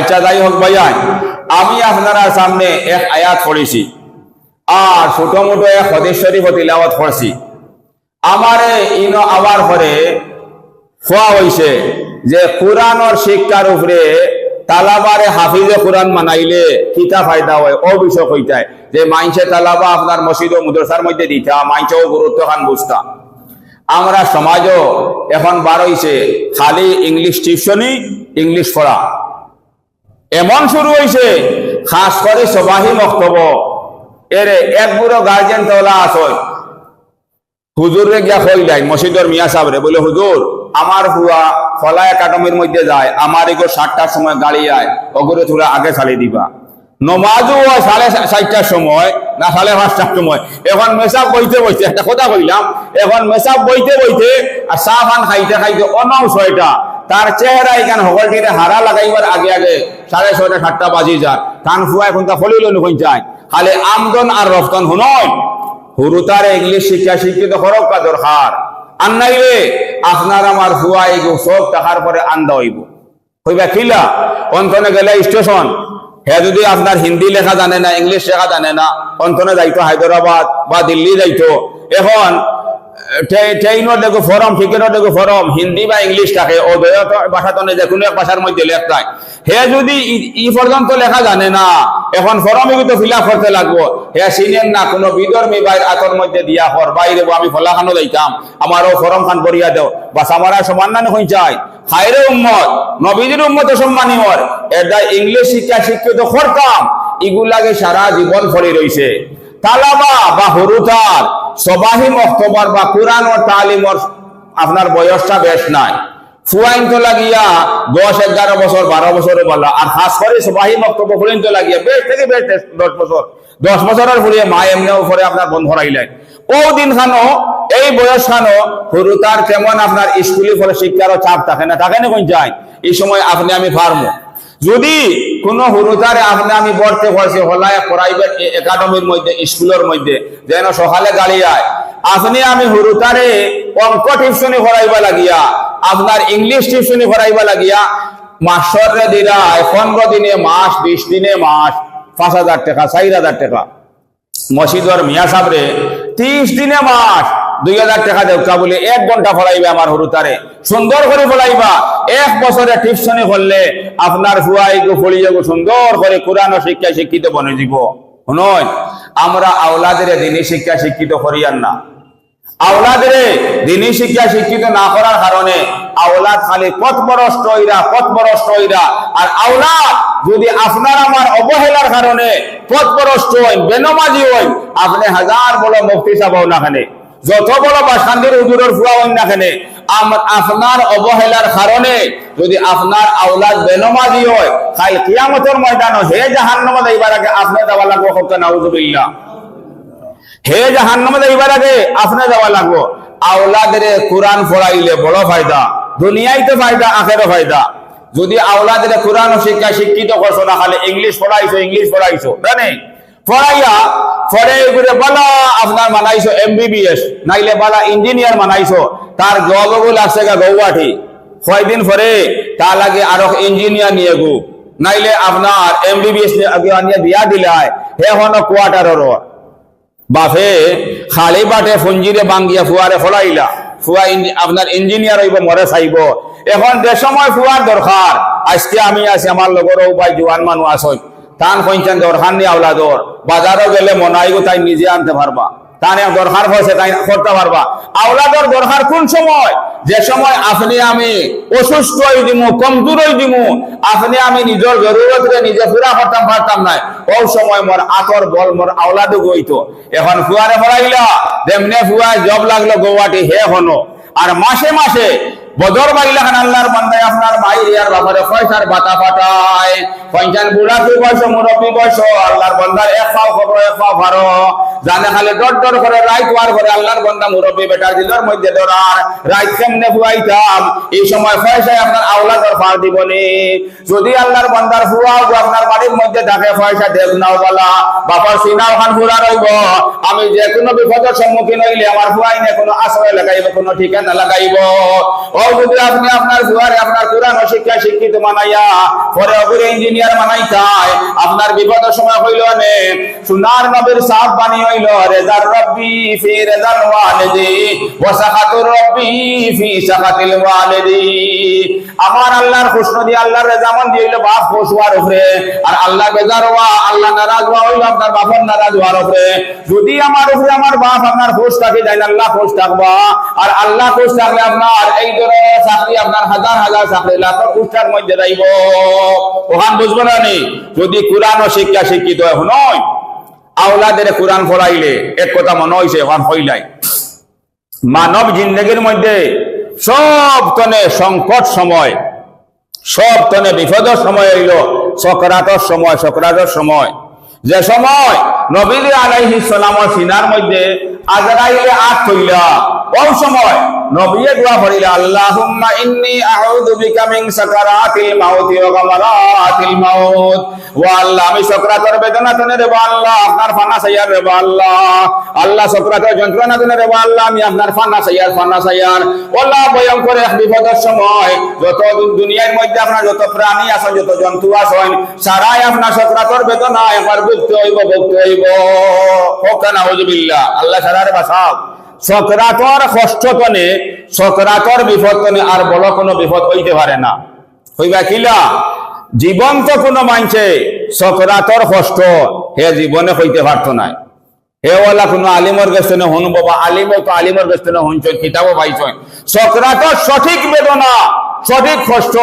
আচ্ছা যাই হোক ভাইয়ান আমি আপনারা সামনে এক আয়াত পড়েছি। আর ছোট মোটো এক হদিস শরীফ তিলাওয়াত করছি আমারে ইনো আবার পরে খোয়া হইছে যে কোরআনর শিক্ষার উপরে তালাবারে হাফিজে কোরআন মানাইলে কিতা ফায়দা হয়? ও বিষয় কইতায় যে মাইনসে তালাবা আপনার মসজিদ ও মুদ্রাসার মধ্যে দিতা মাইনসেও গুরুত্ব খান বুঝতা। আমরা সমাজও এখন বার হইছে, খালি ইংলিশ টিউশনই ইংলিশ পড়া। এমন শুরু হয়েছে খাস করে সবাহি বক্তব্য এরে এক বুড়ো গার্জেন তোলা হুজুরে গিয়া কইলাই মসজিদর মিয়া সাহেবরে, বলে, হুজুর, আমার হুয়া ফলা একাডেমির মধ্যে যায়, আমার এগো সাতটার সময় গাড়ি আয়, ওগুলো তোরা আগে চালিয়ে দিবা। নমাজও হয় সাড়ে চারটার সময় না সাড়ে পাঁচটার সময়। এখন মেসাব বইতে বইতে একটা কথা কইলাম, এখন মেসাব বইতে বইতে আর চা ফান খাইতে খাইতে, অনাও ছয়টা তার চেহারা এখানে হকলটিতে হারা লাগাইবার আগে আগে সাড়ে ছয়টা, সাতটা বাজি যায় কান ফুয়া এখন তা ফলিল নুকইন যায়। খালি আমদন আর রফতন হুনয় হুরুতারে ইংলিশ শিক্ষা শিক্ষিত হরক কা দরকার আর নাইলে আপনার আমার হুয়া এগো সব টাকার পরে আন্দা হইব। হইবা খিলা অন্তনে গেলে স্টেশন। হে যদি আপনার হিন্দি লেখা জানে না, ইংলিশ লেখা জানে না অন্তনে যাইতো হায়দ্রাবাদ বা দিল্লি যাইতো, এখন ট্রেইনত দেখো ফরম দেখো ফরম, হিন্দি বা ইংলিশ থাকে ও দয়ত ভাষা তো যে কোনো এক ভাষার মধ্যে লেখায় হে যদি ই- পর্যন্ত লেখা জানে না, এখন ফরম এগুলো ফিল আপ করতে লাগবো। হে চিনেন না, কোনো বিধর্মী বাইর আতর মধ্যে দিয়া হর আমি ফলাখানো যাইতাম আমারও ফরম খান দেও। বাস আমার আর সমান না হয়ে যায়। খাইরে উম্মত নবীজির উম্মত সম্মানী হর এটা ইংলিশ শিক্ষা শিক্ষিত করতাম ইগুলাকে সারা জীবন ফলে রইছে তালাবা বা হরুতার সবাহি মক্তবর বা কোরআন ও তালিমর আপনার বয়সটা বেশ নাই। ফুয়াইন তো লাগিয়া দশ, এগারো বছর, বারো বছরে আর খাস করে লাগিয়া বেশ থেকে বেশ দশ বছর। দশ বছরের ফুলিয়ে মা এমনি উপরে আপনার বন্ধ রাইলেন ও দিন খানো এই বয়স খানো হরুতার তেমন আপনার স্কুলে ফলে শিক্ষারও চাপ থাকে না থাকে না কোন যায় এই সময় আপনি আমি ফার্মো যদি কোনো হুরুতারে আপনি আমি বর্তে হয়েছে হলায় প্রাইভেট একাডেমির মধ্যে, স্কুলের মধ্যে, যেন সকালে গাড়ি আয় আপনি আমি হুরুতারে অঙ্ক টিউশনি করাইবা লাগিয়া, আপনার ইংলিশ টিউশনি করাইবা লাগিয়া মাস্টরে দিলায় পনেরো দিনে মাস, বিশ দিনে মাস, পাঁচ হাজার টাকা, চার হাজার টাকা। মসজিদর মিয়া সাবরে ত্রিশ দিনে মাস দুই হাজার টাকা দেবকা বলে এক ঘণ্টা ফলাইবে আমার হরুতারে সুন্দর করে ফলাইবা। এক বছরে টিউশনে করলে আপনার ফুয়াই গো ফলিয়ে গো সুন্দর করে কোরআন ও শিক্ষা শিক্ষিত বনে দিব শুনুন আমরা আওলাদের দিনী শিক্ষা শিক্ষিত করিয়ান না। আওলাদের দিনী শিক্ষা শিক্ষিত না করার কারণে আওলাদ খালি পথপরষ্ট হইরা আর আওলাদ যদি আপনার আমার অবহেলার কারণে পথপরষ্ট হইন, বেনমাজি হইন, আপনি হাজার বড় মুক্তি চাবাও না খানে যত বড় বাসান্দির হুজুরের ফুয়া হইন না আম- আপনার অবহেলার কারণে যদি আপনার আওলাদ বেনমাজি হয় খাই কিয়ামতের ময়দান হে জাহান্নামে যাইবার আগে আপনি যাওয়া লাগবো হক নাউজুবিল্লাহ। হে জাহান্নামে যাইবার আগে আপনি যাওয়া লাগবো। আওলাদের কোরআন পড়াইলে বড় ফায়দা, দুনিয়ায় তো ফায়দা, আখেরও ফায়দা। যদি আওলাদের কোরআন শিক্ষা শিক্ষিত করছ, না খালি ইংলিশ পড়াইছো ইংলিশ পড়াইছো জানে পড়াইয়া পরে করে বলা, আপনার মানাইছো এমবিবিএস নাইলে বলা ইঞ্জিনিয়ার মানাইছো। তার জবগুলো আছে গা গৌহাটি। কয়দিন পরে তা লাগে আরও ইঞ্জিনিয়ার নিয়ে গু। নাইলে আপনার এমবিবিএস নিয়ে বিয়া দিলাই, হে হন কোয়ার্টারের বাফে খালি বাটে ফুঞ্জিরে বাঙ্গিয়া ফুয়ারে ফলাইলা। ফুয়া আপনার ইঞ্জিনিয়ার হইব, মরে চাইব। এখন যে সময় ফুয়ার দরকার। আজকে আমি আছি, আমার লগর উপায় জোয়ান মানুষ আসই তান কইছেন দরকার নি আওলাদর। বাজারও গেলে মনাইগো তাই নিজে আনতে পারবা। এক দরকার হয়েছে তাই করতে পারবা। আওলাদর দরকার কোন সময়? যে সময় আপনি আমি অসুস্থ হয়ে দিমু কমজোর হয়ে দিমু, আপনি আমি নিজের জরুরত নিজে পুরা করতাম, পারতাম নাই। ও সময় মোর আতর বল মোর আওলাদও গইতো। এখন ফুয়ারে ফলাইলা যেমনে ফুয়া জব লাগল, গৌহাটি হে হনো। আর মাসে মাসে বদর খান আল্লাহর বান্দায় আপনার মায়ের ইয়ার বাপারে পয়সার বাতা পাঠায় পঞ্চান বুড়া কি বয়স, মুরব্বী বয়স? আল্লাহর বান্দার এক পাও খবর, এক পাও ভারো। জানে খালি ডর ডর করে, রাইত ওয়ার করে আল্লাহর বান্দা মুরব্বী বেটার দিলর মধ্যে ডরার রাইত কেমনে ফুয়াইতাম? এই সময় পয়সায় আপনার আওলাদর ফার দিবনি। যদি আল্লাহর বান্দার ফুয়াও আপনার বাড়ির মধ্যে থাকে, পয়সা দেব নাও বলা। বাপার সিনাও খান ফুরা রইব। আমি যে কোনো বিপদের সম্মুখীন হইলে আমার ফুয়াই না কোনো আশ্রয় লাগাইব, কোনো ঠিকানা লাগাইব। ও যদি আপনি আপনার আপনার কোরআন শিক্ষা শিক্ষিত মানাইয়া পরে অপরে ইঞ্জিনিয়ার আপনার সময় হইল নে নবীর সাহ বাণী হইল, রেজার রব্বি ফি রেজার ওয়ালিদি রব্বি ফি ওয়ালিদি। আমার আল্লাহর খুশন আল্লাহর রেজামন বাপ উপরে। আর আল্লাহ বেজার আল্লাহ নারাজ হইল, আপনার বাপের নারাজ হওয়ার উপরে। যদি আমার উপরে আমার বাপ আপনার খুশ থাকে যাই আল্লাহ খুশ থাকবা। আর আল্লাহ খুশ থাকলে আপনার এই চাকরি, আপনার হাজার হাজার চাকরি লাখ খুশটার মধ্যে যাইব। ওখান বুঝব না নি যদি কোরআন শিক্ষা শিক্ষিত নয় আওলাদের কোরআন পড়াইলে, এক কথা মনে হয়েছে ওখান হইলাই মানব জিন্দগির মধ্যে সব তনে সংকট সময়, সব তনে বিপদের সময় হইল সকরাতর সময় সকরাতর সময়। যে সময় নবীল আলাইহি সালামর সিনার মধ্যে আজরাইলে আট হইলা, ওই সময় নবিয়ে দোয়া পড়িলা আল্লাহুম্মা ইন্নী আউযু বিকা মিন সাকারাতিল মাউতি ওয়া গামারাতিল মাউত। ওয়া আল্লাহ, আমি সকরাতের বেদনা তনে রে আল্লাহ, আপনার ফানা সাইয়ার রে আল্লাহ। আল্লাহ, সকরাতের যন্ত্রণা তনে রে আল্লাহ, আমি আপনার ফানা সাইয়ার ফানা সাইয়ার। ওলা ভয়ঙ্কর এক বিপদের সময় যত দুনিয়ার মধ্যে আপনার যত প্রাণী আছেন যত জন্তু আছেন সারাই আপনার সকরাতের বেদনা একবার ভুগতে হইব ভুগতে হইব। হোক না হুজুবিল্লাহ আল্লাহ সারার বাসাব সকরাতর কষ্ট তনে, সকরাতর বিপদ তনে আর বড় কোনো বিপদ হইতে পারে না। হইবা কিলা জীবন তো কোনো মানছে সকরাতর কষ্ট, হে জীবনে হইতে পারত নাই। হে ওলা কোনো আলিমর গেছে না হনু বাবা আলিম তো আলিমর গেছে না হনছেন, কিতাবও পাইছেন। সকরাতর সঠিক বেদনা, সঠিক কষ্ট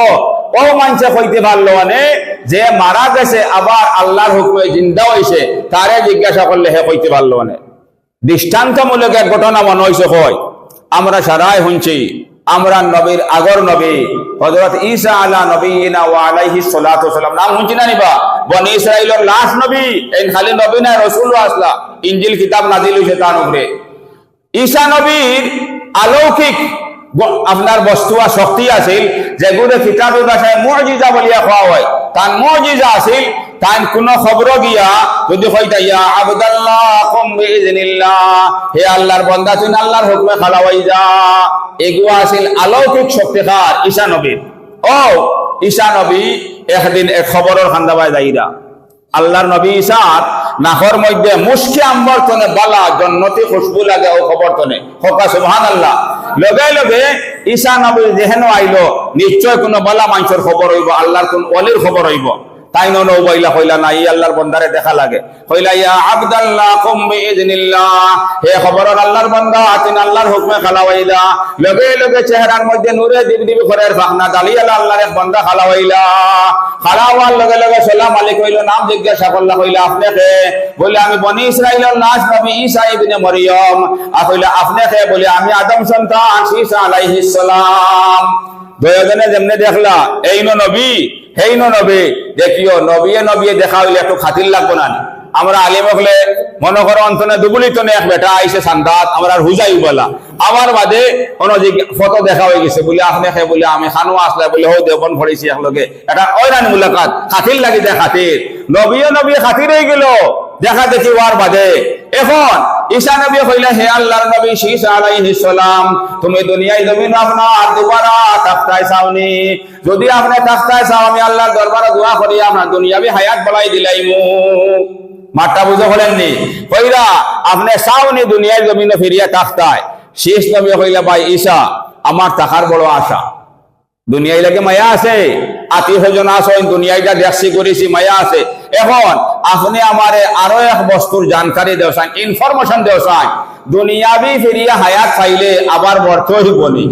ও মানছে হইতে পারল মানে যে মারা গেছে, আবার আল্লাহর হুকুমে জিন্দা হইছে, তারে জিজ্ঞাসা করলে হে হইতে পারল মানে। দৃষ্টান্তমূলক এক ঘটনা মনে হয়েছে হয় আমরা সারাই শুনছি, আমরা নবীর আগর নবী, হযরত ঈসা আলা নবীনা ওয়া আলাইহি সাল্লাতু সাল্লাম নাম শুনছি না নিবা? বনি ইসরাইলের লাস্ট নবী এই খালি নবী না রাসূল আসলা, ইনজিল কিতাব নাজিল হইছে তার উপরে। ঈসা নবীর অলৌকিক আপনার বস্তু আর শক্তি আছিল যেগুলো কিতাবের ভাষায় মজিজা বলিয়া খাওয়া হয়। তার মজিজা আসিল তাই কোন খবর গিয়া যদি হইতা ইয়া আবদাল্লাহ কুম বিইজনিল্লাহ, হে আল্লাহর বান্দা তুই আল্লাহর হুকমে খালাওয়াই যা। এগুলো আছিল অলৌকিক শক্তিকার ঈশা নবীর ও ঈশা নবী একদিন এক খবরের খান্দাবায় যাইরা। আল্লাহর নবী ঈসার নাহর মধ্যে মুশকি আম্বর তনে বালা, জন্নতি খুশবু লাগে ও খবর তনে হকা সুবহান আল্লাহ লগে লগে ঈসা নবী যেহেন আইলো, নিশ্চয় কোনো বালা মানুষের খবর হইব, আল্লাহর কোন অলির খবর হইব। তাই নন বইলা হইলা না ই আল্লাহর বন্দারে দেখা লাগে। হইলা, ইয়া আবদাল্লাহ, কুম বিইজনিল্লাহ হে খবরের আল্লাহর বান্দা আতিন আল্লাহর হুকমে খালাওয়াইলা। লগে লগে চেহারার মধ্যে নূরে দিবি দিবি ঘরের ফাখনা দালিয়া আল্লাহর এক বান্দা খালাওয়াইলা। খালাওয়ার লগে লগে সালাম আলাইকুম হইল, নাম জিজ্ঞাসা করলা হইলা আপনাকে? বলে, আমি বনি ইসরাইলের লাশ নবী ঈসা ইবনে মরিয়ম। আর হইলা আপনাকে? বলে, আমি আদম সন্তান ঈসা আলাইহিস সালাম। দয়াজনে যেমনে দেখলা এই ন নবী হেই ন নবী। দেখিও, নবিয়ে নবিয়ে দেখা হইলে একটু খাতির লাগবো না আমরা আলিম হলে মনে করো অন্তনে দুবুলি তনে এক বেটা আইসে সান্দাত, আমরা হুজাই বলা আমার বাদে কোন ফটো দেখা হয়ে গেছে, বলে আপনি খে, বলে আমি খানো আসলে, বলে হো, দেবন ভরেছি একলগে এটা ওইরান মুলাকাত, খাতির লাগি যায় খাতির। নবিয়ে নবিয়ে খাতির গেল, দেখা দেখি ওয়ার বাদে এখন ঈসা নবী হইলে হে আল্লাহর নবী ঈসা আলাইহিস সালাম, তুমি দুনিয়ায় জমিন আপনার দুবারা তাফতায় চাওনি। যদি আপনি তাফতায় চাও, আমি আল্লাহর দরবারে দোয়া করি, আপনার দুনিয়াবি হায়াত বলাই দিলাইমু। মাঠটা বুঝে হলেননি কইরা, আপনি চাওনি দুনিয়ার জমিনে ফিরিয়া তাফতায় শেষ নবী কইলা ভাই ঈসা আমার টাকার বড় আশা। দুনিয়ায় লাগে মায়া আছে আত্মীয় স্বজন আসেন দুনিয়াইটা দেখছি করেছি, মায়া আছে। এখন আপনি আমারে আরও এক বস্তুর জানকারি দেওসান ইনফরমেশন দেওসান দুনিয়াবি ফিরিয়া হায়াত পাইলে আবার মর্ত হইবনি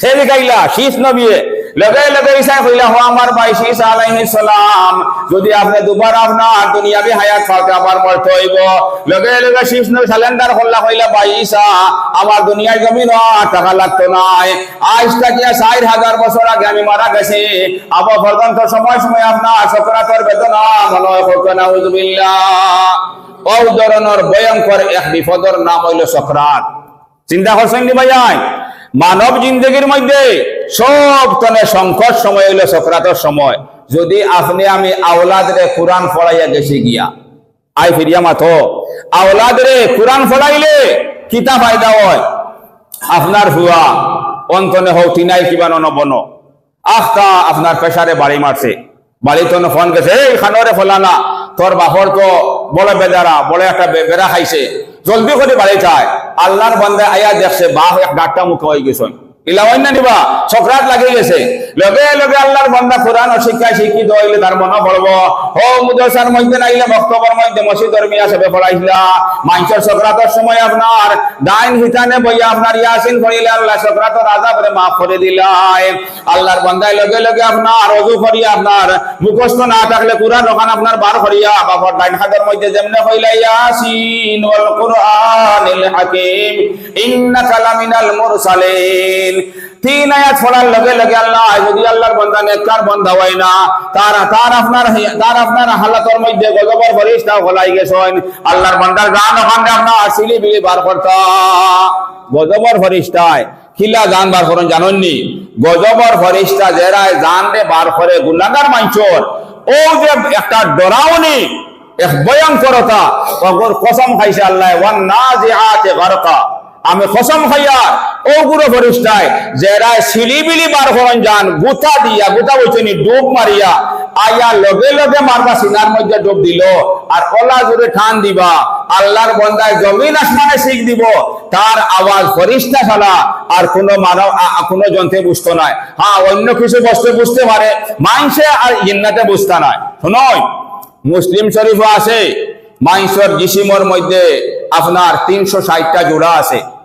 সে গাইলা শীষ নবিয়ে লগে লগে ইসা কইলা হো ভাই যদি আপনি দুবার আপনার দুনিয়াবি হায়াত পাতে আবার মর্ত হইব লগে লগে শীষ নবী সালেন্ডার করলা কইলা ভাই ঈসা আমার দুনিয়ার জমিন টাকা লাগতো নাই। আজ থেকে ষাট হাজার বছর আগে আমি মারা গেছি। পর্যন্ত সময় সময় আপনার সকরাতর বেদনা মনে হয় করতো না ও ধরনের ভয়ঙ্কর এক বিপদর নাম হইল সকরাত চিন্তা করছেন নি ভাইয়াই মানব জিন্দগির মধ্যে সব তনে সংকট সময় হইল সকরাতর সময়। যদি আপনি আমি আওলাদরে কোরআন পড়াইয়া গেছি গিয়া আই ফিরিয়া মাথো, আওলাদরে কোরআন পড়াইলে কিতা ফায়দা হয়? আপনার হুয়া অন্তনে হও তিনাই কিবা নবন আখতা আপনার পেশারে বাড়ি মারছে। বাড়ি তো ফোন গেছে, এই খানোরে ফলানা, তোর বাপর তো বড় বেদারা বড় একটা বেড়া খাইছে। জলদি করে বাড়ি চায় আল্লাহর বন্দে আয়া দেখছে বাঘ এক ডাক্তার মুখে হয়ে গেছেন ইলাওয়াই না নিবা গেছে। লগে লগে আল্লাহর বন্দা কোরআন শিক্ষা শিক্ষিত হইলে তার মনে পড়ব ও মুদরসার মধ্যে নাইলে বক্তব্যের মধ্যে মসজিদ ধর্মিয়া সবে পড়াইছিলা মাইনসর সকরাতের সময় আপনার ডাইন হিতানে বইয়া আপনার ইয়াসিন করিলে আল্লাহ সকরাতের রাজা করে মাফ করে দিলাই আল্লাহর লগে লগে আপনার অজু করিয়া আপনার মুখস্থ না থাকলে কোরআন ওখানে আপনার বার করিয়া বাবার ডাইন হাতের মধ্যে যেমনে কইলা, ইয়াসিন ওয়াল কুরআনিল হাকিম, ইন্নাকা লামিনাল মুরসালিন। তিন আয়াত পড়ার লগে লগে আল্লাহ যদি আল্লাহর নেককার হয় না, তার তার আপনার তার আপনার হালাতের মধ্যে গজবর গেছেন। আল্লাহর গান ওখানে আপনার সিলি বিলি বার করতা। গজবর জান বার করেন, জানেননি? গজবর ফরিস্তা যেরায় জান রে বার করে গুনাগার মাঞ্চর ও যে একটা ডরাওনি এক কসম খাইছে আল্লাহ, ওয়ান নাজিআতে গারকা। আমি কসম খাইয়া, ও গুরু ফরিস্তায় যেরায় সিলিবিলি বার করেন যান গুতা দিয়া গুতা বইছেনি, ডুব মারিয়া, আয়া লগে লগে মারবা, সিনার মধ্যে ডুব দিল। আর কলা জুড়ে ঠান দিবা, আল্লাহর বন্দায় জমিন আসমানে শিখ দিব। তার আওয়াজ ফরিস্তা ছাড়া আর কোনো মানব কোনো যন্ত্রে বুঝতো নাই। হ্যাঁ অন্য কিছু বস্তু বুঝতে পারে, মাইনসে আর ইন্নাতে বুঝতে নাই। শুনই, মুসলিম শরীফও আছে মাইসর জিসিমর মধ্যে আপনার তিনশো ষাটটা জোড়া আছে।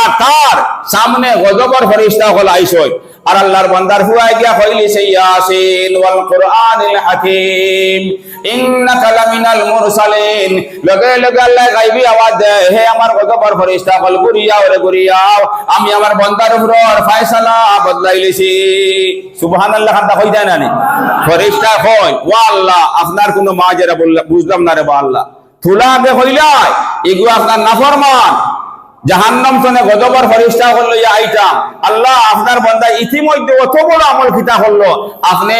আর তার সামনে গজবর ফরিস্তা হল আইসই। আর আল্লাহর বন্দার হুয়াই গিয়া হইলি সেই ইয়াসিন ওয়াল কুরআনিল হাকিম, ইন্নাকা লামিনাল মুরসালিন। লগে লগে আল্লাহ গাইবি আওয়াজ দেয়, হে আমার গজবর ফরিস্তা হল গুরিয়াও রে গুরিয়াও আমি আমার বন্দার উপর ফয়সালা বদলাইলিছি। সুবহানাল্লাহ খান্দা হই যায় না নি? ফরিস্তা কই ওয়া আল্লাহ, আপনার কোনো মাজেরা বুঝলাম না রে বা আল্লাহ। তুলা আগে হইলাই, এগুলো আপনার নাফরমান। জাহান্নাম শুনে গজবর ফরিস্তা করল ইয়া আইটা আল্লাহ আপনার বন্দা ইতিমধ্যে অত বড় আমল খিতা করল। আপনি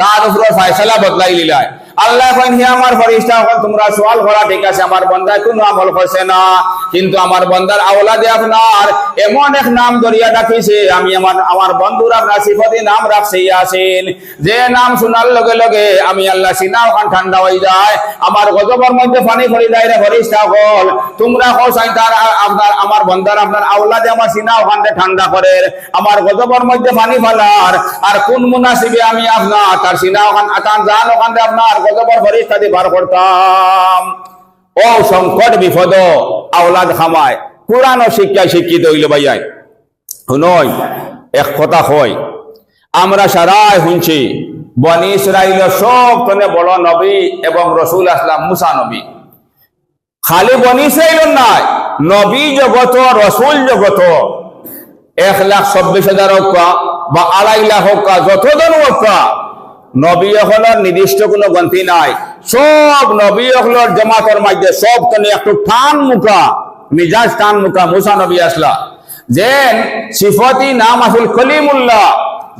তার উপর ফায়সালা বদলাই লিলাই আল্লাহ কইন, হে আমার ফরিস্তা হল তোমরা সওয়াল করা ঠিক আছে, আমার বান্দা কোনো আমল করছে না। কিন্তু আমার বান্দার আওলাদে আপনার এমন এক নাম দরিয়া ডাকিছে, আমি আমার আমার বন্ধুর আপনার সিফতি নাম রাখছে, ইয়াসিন। যে নাম শোনার লগে লগে আমি আল্লাহ সিনা ওখান ঠান্ডা হয়ে যায়। আমার গজবর মধ্যে পানি পড়ে যায় রে ফরিস্তা হল তোমরা হোসাই তার আ- আপনার, আমার বন্দার আপনার আওলাদে আমার সিনা ওখান ঠান্ডা করে আমার গজবর মধ্যে পানি ফালার আর কোন মুনাসিবে আমি আপনার, তার সিনা ওখান তার জান ওখান আপনার সংকট বিপদ আওলাদ খামায় কোরআন শিক্ষায় শিক্ষিত হইল ভাইয়াই। এক কথা হয় আমরা সারাই শুনছি, বনি ইসরাইল সব তনে বড় নবী এবং রসুল আসলাম মুসা নবী। খালি বনি ইসরাইল নাই, নবী জগত, রসুল জগত। এক লাখ চব্বিশ হাজার হোক বা আড়াই লাখ হোক যতজন হোক নবী হলের নির্দিষ্ট কোনো গন্তি নাই। সব নবী হলের জমাতের মধ্যে সব তনে একটু টান মুখা, মিজাজ টান মুখা মুসা নবী আসলা। যেন সিফতি নাম আসল কলিমুল্লাহ,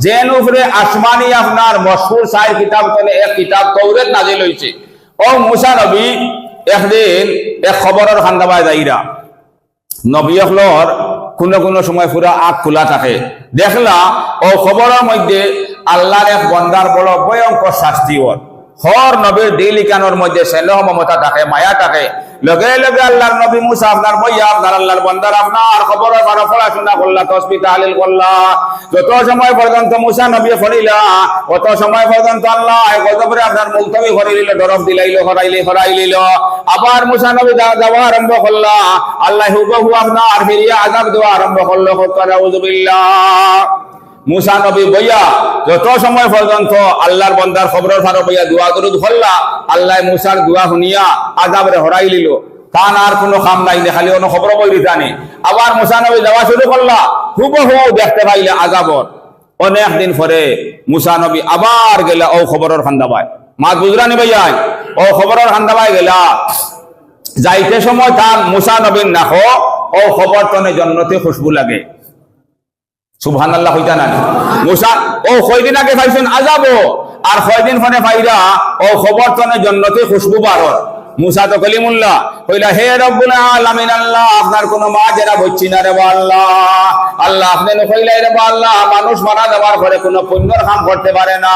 যেন উপরে আসমানি আপনার মশহুর সাহেব কিতাব তনে এক কিতাব তৌরেত নাজিল হয়েছে ও মুসা নবী, একদিন এক খবরের খান্দাবায় যাইরা, নবী হলর কোনো কোনো সময় পুরা আখ খোলা থাকে। দেখলা, ও খবরের মধ্যে আল্লাহর এক বন্দার বড় ভয়ঙ্কর শাস্তি ওর হর নবীর দিল ইকানোর মধ্যে স্নেহ মমতা থাকে, মায়া থাকে। লগে লগে আল্লাহর নবী মুসা আপনার বইয়া আপনার আল্লাহর বন্দার আপনার খবরের বারো পড়াশোনা করলা, তসবি তাহলিল করলা। যত সময় পর্যন্ত মুসা নবী ফরিলা, অত সময় পর্যন্ত আল্লাহ গজবরে আপনার মুলতবি করিল দরব দিলাইলো, হরাইলি, হরাইলিল। আবার মুসা নবী যাওয়া আরম্ভ করলা, আল্লাহ হুবহু আপনার ফিরিয়া আজাব দেওয়া আরম্ভ করল। হত্যারাউজুবিল্লাহ মুসা নবী বইয়া যত সময় পর্যন্ত আল্লাহর বন্দার খবরের ফারো বইয়া দোয়া দরুদ হল্লা, আল্লাহ মুসার দোয়া শুনিয়া আজাবরে হরাই লিল। তান আর কোনো কাম নাই খালি অন্য খবর বই দিতানি আবার মুসা নবী যাওয়া শুরু করলা, হুবহু দেখতে পাইলে আজাবর অনেক দিন পরে মুসা নবী আবার গেলা ও খবরের খান্দাবাই মা গুজরানি ভাইয়াই ও খবরের খান্দাবাই গেলা। যাইতে সময় তার মুসা নবীন নাখো ও খবর তনে জন্নতে খুশবু লাগে। সুবহান আল্লাহ হইতা না মুসা, ও কয়দিন আগে পাইছেন আজাবো? আর কয়দিন ফোনে পাইরা, ও খবর তনে জন্নতে খুশবু বারর মুসা তো কলিমুল্লাহ কইলা, হে রব্বুল আলামিন আল্লাহ আপনার কোনো মা জেরা বচ্ছি না রে আল্লাহ। আল্লাহ আপনি কইলাই রে আল্লাহ, মানুষ মারা যাওয়ার পরে কোনো পুণ্যর কাম করতে পারে না।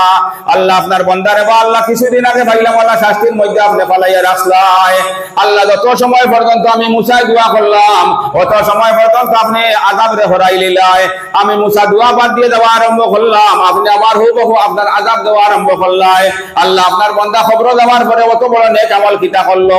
আল্লাহ আপনার বন্দা রে আল্লাহ, কিছুদিন আগে পাইলাম আল্লাহ শাস্তির মধ্যে আপনি ফালাইয়া রাখলাই আল্লাহ যত সময় পর্যন্ত আমি মুসাই দোয়া করলাম, অত সময় পর্যন্ত আপনি আজাব রে হরাই লিলাই আমি মুসা দোয়া বাদ দিয়ে দেওয়া আরম্ভ করলাম, আপনি আবার হুবহু আপনার আজাব দেওয়া আরম্ভ করলাই আল্লাহ আপনার বন্দা খবর দেওয়ার পরে অত বড় নেক আমল কিতা করল